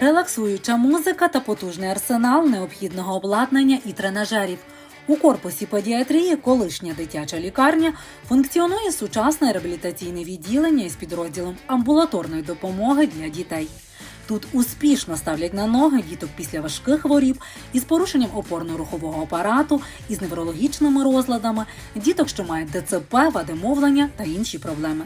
Релаксуюча музика та потужний арсенал необхідного обладнання і тренажерів. У корпусі педіатрії колишня дитяча лікарня функціонує сучасне реабілітаційне відділення із підрозділом амбулаторної допомоги для дітей. Тут успішно ставлять на ноги діток після важких хворіб із порушенням опорно-рухового апарату, із неврологічними розладами, діток, що мають ДЦП, вади мовлення та інші проблеми.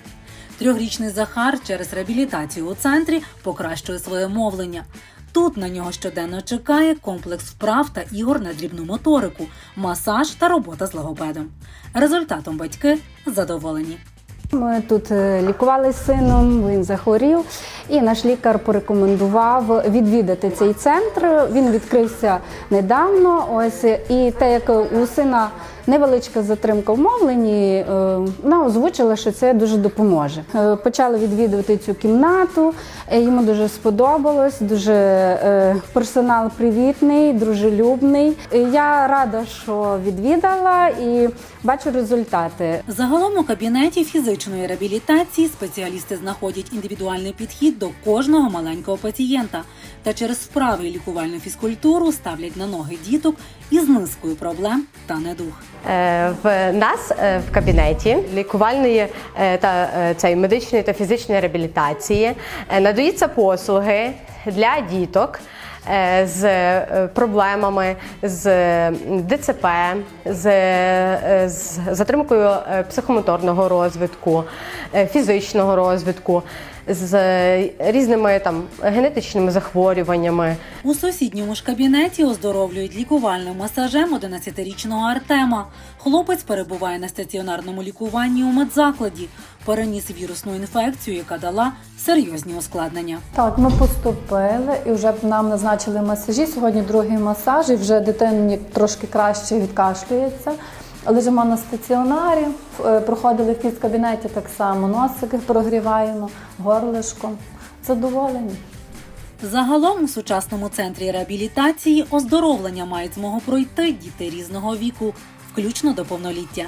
Трьохрічний Захар через реабілітацію у центрі покращує своє мовлення. Тут на нього щоденно чекає комплекс вправ та ігор на дрібну моторику, масаж та робота з логопедом. Результатом батьки задоволені. Ми тут е, лікували з сином, він захворів, і наш лікар порекомендував відвідати цей центр. Він відкрився недавно. Ось і те, як у сина невеличка затримка в мовленні, е, вона озвучила, що це дуже допоможе. Е, Почали відвідувати цю кімнату. е, Йому дуже сподобалось. Дуже персонал привітний, дружелюбний. Я рада, що відвідала і бачу результати. Загалом у кабінеті фізичної реабілітації спеціалісти знаходять індивідуальний підхід до кожного маленького пацієнта та через вправи і лікувальну фізкультуру ставлять на ноги діток із низкою проблем та недуг. Е, В нас е, в кабінеті лікувальної е, та цей медичної та фізичної реабілітації надаються послуги для діток. Е, З е, проблемами з ДЦП, з, е, з затримкою психомоторного розвитку, фізичного розвитку, з різними там генетичними захворюваннями. У сусідньому ж кабінеті оздоровлюють лікувальним масажем 11-річного Артема. Хлопець перебуває на стаціонарному лікуванні у медзакладі. Переніс вірусну інфекцію, яка дала серйозні ускладнення. Так, ми поступили і вже нам назначили масажі. Сьогодні другий масаж, і вже дитині трошки краще відкашлюється. Лежимо на стаціонарі, е, проходили в фізкабінеті так само. Носики прогріваємо, горлишко. Задоволені. Загалом у сучасному центрі реабілітації оздоровлення мають змогу пройти діти різного віку, включно до повноліття.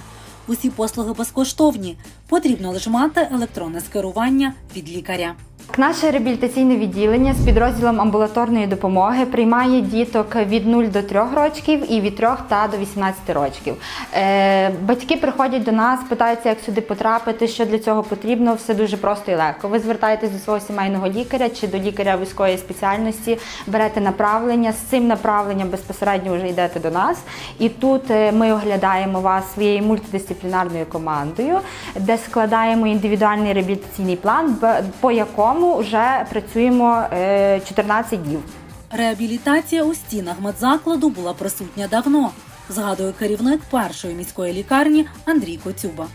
Усі послуги безкоштовні. Потрібно лише мати електронне скерування від лікаря. Наше реабілітаційне відділення з підрозділом амбулаторної допомоги приймає діток від 0 до 3 років і від 3 та до 18 років. Е, батьки приходять до нас, питаються, як сюди потрапити, що для цього потрібно. Все дуже просто і легко. Ви звертаєтесь до свого сімейного лікаря чи до лікаря військової спеціальності, берете направлення. З цим направленням безпосередньо вже йдете до нас. І тут е, ми оглядаємо вас своєю мультидисциплінарною командою, де складаємо індивідуальний реабілітаційний план, по якому вже працюємо е, 14 днів. Реабілітація у стінах медзакладу була присутня давно, згадує керівник першої міської лікарні Андрій Коцюба.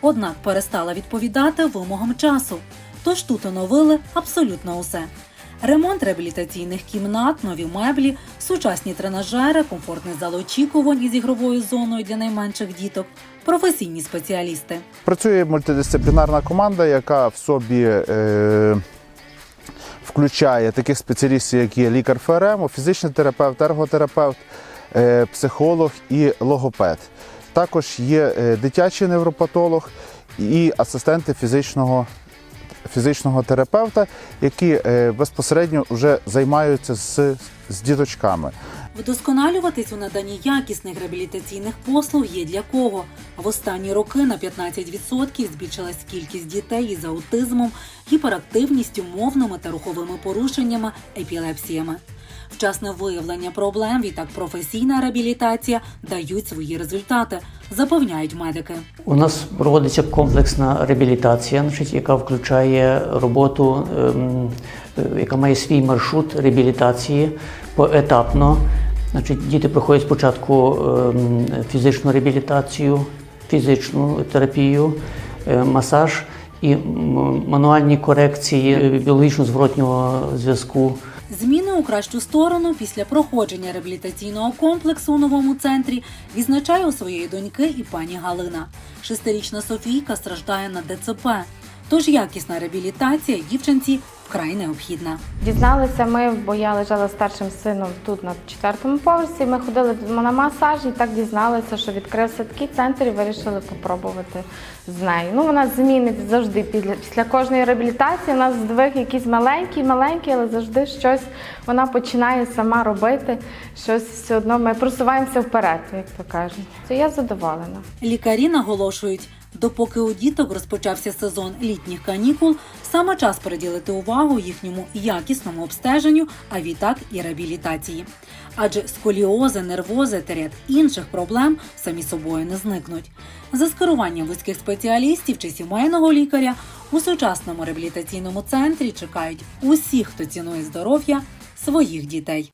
Однак перестала відповідати вимогам часу, тож тут оновили абсолютно усе. Ремонт реабілітаційних кімнат, нові меблі, сучасні тренажери, комфортний зал очікувань із ігровою зоною для найменших діток, професійні спеціалісти. Працює мультидисциплінарна команда, яка в собі е, включає таких спеціалістів, як є лікар ФРМ, фізичний терапевт, ерготерапевт, е, психолог і логопед. Також є е, дитячий невропатолог і асистенти фізичного, фізичного терапевта, які е, безпосередньо вже займаються з, з діточками. Вдосконалюватись у наданні якісних реабілітаційних послуг є для кого. В останні роки на 15% збільшилась кількість дітей із аутизмом, гіперактивністю, мовними та руховими порушеннями, епілепсіями. Вчасне виявлення проблем, відтак професійна реабілітація дають свої результати, запевняють медики. У нас проводиться комплексна реабілітація, яка включає роботу, ем, е, яка має свій маршрут реабілітації поетапно. Значить, діти проходять спочатку ем, фізичну реабілітацію, фізичну терапію, е, масаж і мануальні корекції е, біологічно-зворотнього зв'язку. Зміни у кращу сторону після проходження реабілітаційного комплексу у новому центрі відзначає у своєї доньки і пані Галина. Шестирічна Софійка страждає на ДЦП. Тож якісна реабілітація дівчинці вкрай необхідна. Дізналися ми, бо я лежала з старшим сином тут на четвертому поверсі. Ми ходили на масаж і так дізналися, що відкрився такий центр і вирішили попробувати з нею. Ну, вона змінить завжди після, після кожної реабілітації. У нас здвиг якийсь маленький, маленький, але завжди щось вона починає сама робити. Щось все одно ми просуваємося вперед, як то кажуть. Це я задоволена. Лікарі наголошують, допоки у діток розпочався сезон літніх канікул, саме час приділити увагу їхньому якісному обстеженню, а відтак і реабілітації. Адже сколіози, нервози та ряд інших проблем самі собою не зникнуть. За скеруванням вузьких спеціалістів чи сімейного лікаря у сучасному реабілітаційному центрі чекають усіх, хто цінує здоров'я своїх дітей.